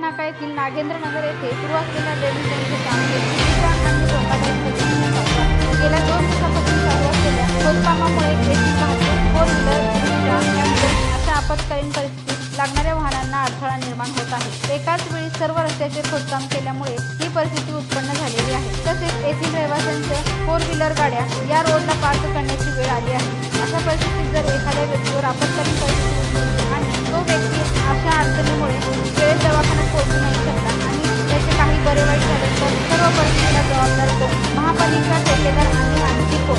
नाका येथील नागेंद्रनगर येथे सुरू असलेल्या ड्रेनेज गेल्या दोन दिवसापासून चालू असलेल्या खोदकामामुळे वाहतूक फोर व्हीलर अशा आपत्कालीन परिस्थितीत लागणाऱ्या वाहनांना अडथळा निर्माण होत आहे. एकाच वेळी सर्व रस्त्याचे खोदकाम केल्यामुळे ही परिस्थिती उत्पन्न झालेली आहे. तसेच येथील रहिवाशांच्या फोर व्हीलर गाड्या या रोडला पार्क करण्याची वेळ आली आहे. अशा परिस्थितीत जर एखाद्या व्यक्तीवर आपत्कालीन परिस्थिती आणि तो व्यक्ती अशा अडचणीमुळे परिस्थितीला जबाबदार कोण महापालिका ठेकेदार आणि आणखी कोण?